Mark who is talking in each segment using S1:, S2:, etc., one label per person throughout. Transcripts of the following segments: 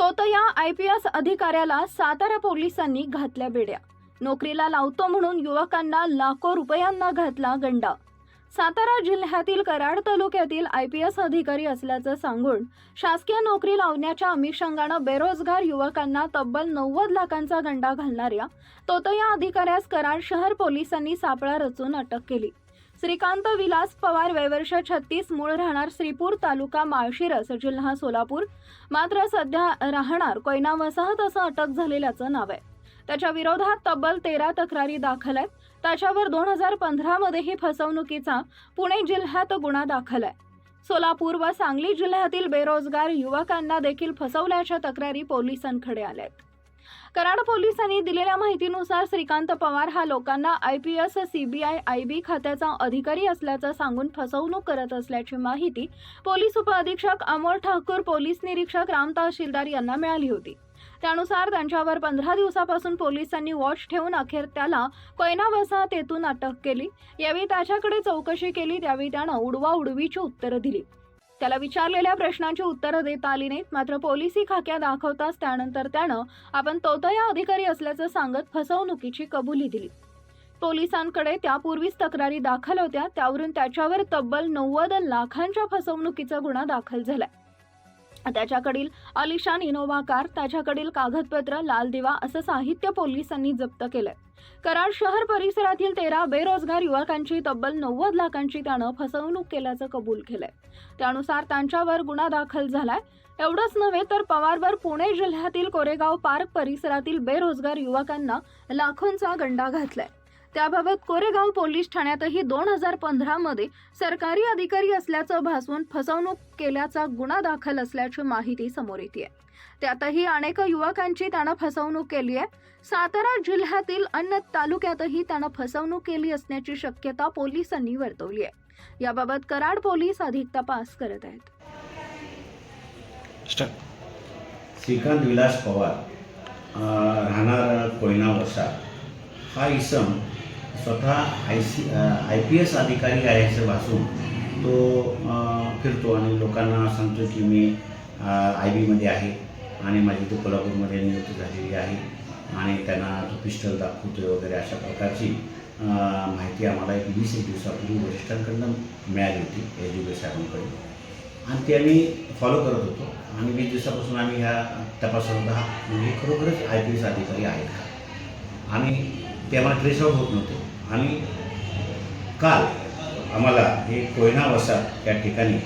S1: तोतया I P S अधिकाऱ्याला सातारा पोलिसांनी घातल्या बेड्या. नोकरीला लावतो म्हणून युवकांना लाखो रुपयांना घातला गंडा. सातारा जिल्ह्यातील कराड तालुक्यातील आय पी एस अधिकारी असल्याचं सांगून शासकीय नोकरी लावण्याच्या अनुषंगानं बेरोजगार युवकांना तब्बल नव्वद लाखांचा गंडा घालणाऱ्या तोतया अधिकाऱ्यास कराड शहर पोलिसांनी सापळा रचून अटक केली. श्रीकांत विलास पवार वयवर्ष छत्तीस मूळ राहणार श्रीपूर तालुका माळशिरस जिल्हा सोलापूर. मात्र सध्या राहणार कोयना वसाहत असं अटक झालेल्याचं नाव आहे. त्याच्या विरोधात तब्बल तेरा तक्रारी दाखल आहेत. त्याच्यावर दोन हजार पंधरामध्येही फसवणुकीचा पुणे जिल्ह्यात गुन्हा दाखल आहे. सोलापूर व सांगली जिल्ह्यातील बेरोजगार युवकांना देखील फसवल्याच्या तक्रारी पोलिसांकडे आल्या आहेत. कराड पोलिसांनी दिलेल्या माहितीनुसार श्रीकांत पवार हा लोकांना I P S CBI I B खात्याचा अधिकारी असल्याचं सांगून फसवणूक करत असल्याची माहिती पोलीस उपअधीक्षक अमोल ठाकूर पोलीस निरीक्षक राम तहसीलदार यांना मिळाली होती. त्यानुसार त्यांच्यावर पंधरा दिवसापासून पोलिसांनी वॉच ठेवून अखेर त्याला कोयना वसाहत येथून अटक केली. यावेळी त्याच्याकडे चौकशी केली त्यावेळी त्यानं उडवा उडवीची उत्तरं दिली. त्याला विचारलेल्या प्रश्नांची उत्तरं देता आली नाहीत. मात्र पोलिसी खाक्या दाखवताच त्यानंतर त्यानं आपण तोतया अधिकारी असल्याचं सांगत फसवणुकीची कबुली दिली. पोलिसांकडे त्यापूर्वीच तक्रारी दाखल होत्या. त्यावरून त्याच्यावर तब्बल नव्वद लाखांच्या फसवणुकीचा गुन्हा दाखल झालाय. त्याच्याकडील अलिशान इनोवा कार त्याच्याकडील कागदपत्र लाल दिवा असं साहित्य पोलिसांनी जप्त केलंय. कराड शहर परिसरातील तेरा बेरोजगार युवकांची तब्बल नव्वद लाखांची त्यानं फसवणूक केल्याचं कबूल केलंय. त्यानुसार त्यांच्यावर गुन्हा दाखल झालाय. एवढंच नव्हे तर पवारवर पुणे जिल्ह्यातील कोरेगाव पार्क परिसरातील बेरोजगार युवकांना लाखोंचा गंडा घातलाय. त्याबाबत कोरेगाव पोलीस ठाण्यातही दोन हजार पंधरामध्ये सरकारी अधिकारी असल्याचं भासवून फसवणूक केल्याचा गुन्हा दाखल असल्याची माहिती समोर येते त्यातही अनेक युवकांची त्यानं फसवणूक केली आहे. सातारा जिल्ह्यातील अन्य तालुक्यातही त्यानं फसवणूक केली असण्याची शक्यता पोलिसांनी वर्तवली आहे. याबाबत कराड पोलीस अधिक तपास करत आहेत.
S2: श्रीकांत विलास पवार राहणार कोयना वसा हा इसम स्वतः I C I P S अधिकारी आहे असं भासून तो फिरतो आणि लोकांना सांगतो की मी आय बीमध्ये आहे. आणि माझी तो कोल्हापूरमध्ये नियुक्ती झालेली आहे. आणि त्यांना तो पिस्टल दाखवतो वगैरे अशा प्रकारची माहिती आम्हाला एक वीस एक दिवसापूर्वी वरिष्ठांकडनं मिळाली होती एस डी बी साहेबांकडून. आणि ते आम्ही फॉलो करत होतो. आणि वीस दिवसापासून आम्ही ह्या तपासत होतो हा म्हणजे खरोखरच आय पी एस अधिकारी आहेत का? आणि ते आम्हाला ट्रेसआउट होत नव्हते. आणि काल आम्हाला हे कोयना वसा या ठिकाणी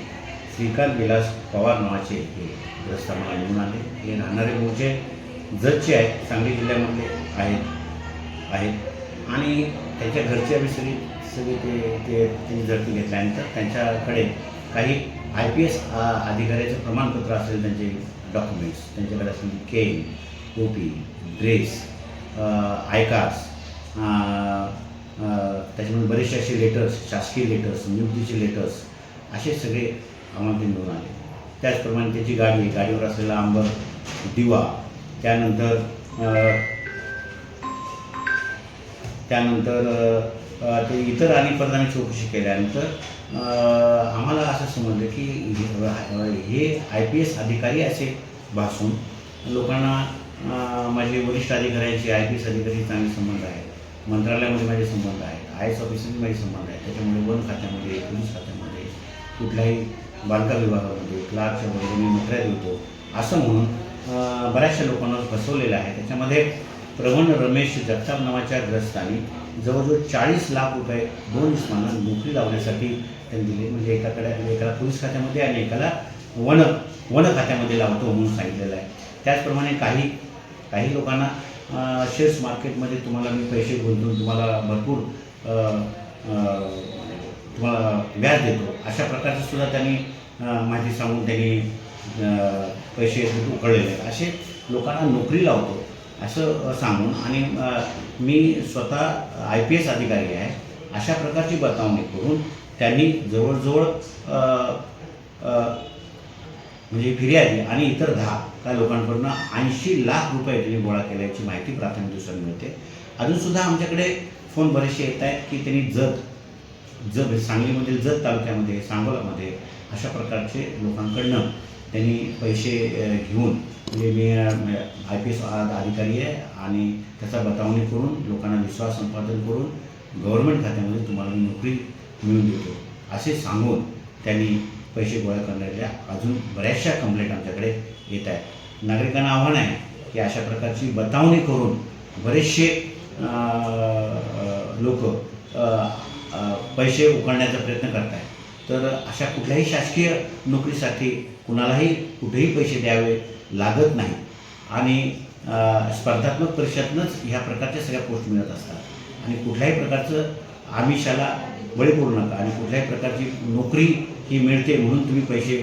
S2: श्रीकांत विलास पवार नावाचे हे ग्रस्त आम्हाला निवडून आले. हे राहणारे मूळचे जतचे आहेत सांगली जिल्ह्यामधले आहेत आहेत. आणि त्यांच्या घरचे आम्ही सगळी सगळे ते ते त्यांची झडती घेतल्यानंतर त्यांच्याकडे काही आय पी एस अधिकाऱ्याचं प्रमाणपत्र असेल त्यांचे डॉक्युमेंट्स त्यांच्याकडे असेल केन ओ पी ड्रेस आयकार्स त्याच्यामुळे त्याच्यामध्ये बरेचसे असे लेटर्स शासकीय लेटर्स नियुक्तीचे लेटर्स असे सगळे आम्हाला ते मिळून आले. त्याचप्रमाणे त्याची गाडी गाडीवर असलेला आंबर दिवा त्यानंतर त्यानंतर ते इतर अनेक परत चौकशी केल्यानंतर आम्हाला असं समजलं की हे- हे आय पी एस अधिकारी असे भासून लोकांना माझे वरिष्ठ अधिकाऱ्यांचे आय पी एस अधिकारी चांगले संबंध आहेत. मंत्रालयामध्ये माझे संबंध आहेत. आय एस ऑफिसमध्ये माझे संबंध आहेत. त्याच्यामुळे वन खात्यामध्ये पोलीस खात्यामध्ये कुठल्याही बांधकाम विभागामध्ये क्लार्कच्या बरोबर मी नोकऱ्या देतो असं म्हणून बऱ्याचशा लोकांना फसवलेलं आहे. त्याच्यामध्ये प्रवण रमेश जगताप नावाच्या ग्रस्तांनी जवळजवळ चाळीस लाख रुपये दोन इस्मांना नोकरी लावण्यासाठी त्यांनी दिले. म्हणजे एकाकडे एकाला पोलीस खात्यामध्ये आणि एकाला वन वन खात्यामध्ये लावतो म्हणून सांगितलेलं आहे. त्याचप्रमाणे काही काही लोकांना शेअर्स मार्केटमध्ये तुम्हाला मी पैसे गुंतवून तुम्हाला भरपूर व्याज देतो. अशा प्रकारचं सुद्धा त्यांनी माहिती सांगून त्यांनी पैसे उकळलेले असे लोकांना नोकरी लावतो असं सांगून आणि मी स्वतः आय पी एस अधिकारी आहे. अशा प्रकारची बतावणी करून त्यांनी जवळजवळ म्हणजे फिर्यादी आणि इतर दहा त्या लोकांकडून ऐंशी लाख रुपये त्यांनी गोळा केल्याची माहिती प्राथमिक दिवसांनी मिळते. अजूनसुद्धा आमच्याकडे फोन बरेचसे येत आहेत की त्यांनी जत जत सांगलीमधील जत तालुक्यामध्ये सांगोलामध्ये अशा प्रकारचे लोकांकडनं त्यांनी पैसे घेऊन म्हणजे मी आय पी एस अधिकारी आहे आणि त्याचा बतावणी करून लोकांना विश्वास संपादन करून गव्हर्नमेंट खात्यामध्ये तुम्हाला मी नोकरी मिळून देतो. असे सांगून त्यांनी पैसे गोळा करणाऱ्या अजून बऱ्याचशा कंप्लेंट आमच्याकडे येत आहेत. नागरिकांना आव्हान आहे की अशा प्रकारची बतावणी करून बरेचसे लोक पैसे उकळण्याचा प्रयत्न करत आहेत तर अशा कुठल्याही शासकीय नोकरीसाठी कुणालाही कुठेही पैसे द्यावे लागत नाही. आणि स्पर्धात्मक परीक्षेतनंच ह्या प्रकारच्या सगळ्या पोस्ट मिळत असतात. आणि कुठल्याही प्रकारचं आमिषाला बळी पडू नका आणि कुठल्याही प्रकारची नोकरी ही मिळते म्हणून तुम्ही पैसे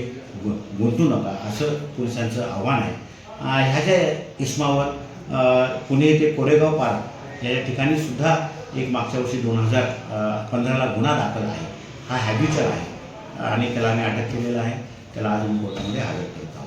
S2: गु गुंतू नका असं पोलिसांचं आव्हान आहे. ह्या ज्या इस्मावर पुणे ते कोरेगाव पार्क या ठिकाणी सुद्धा एक मागच्या वर्षी दोन हजार पंधराला गुन्हा दाखल आहे. हा हॅबिचर आहे. आणि त्याला आम्ही अटक केलेला आहे. त्याला आज मी कोर्टामध्ये हजर करतो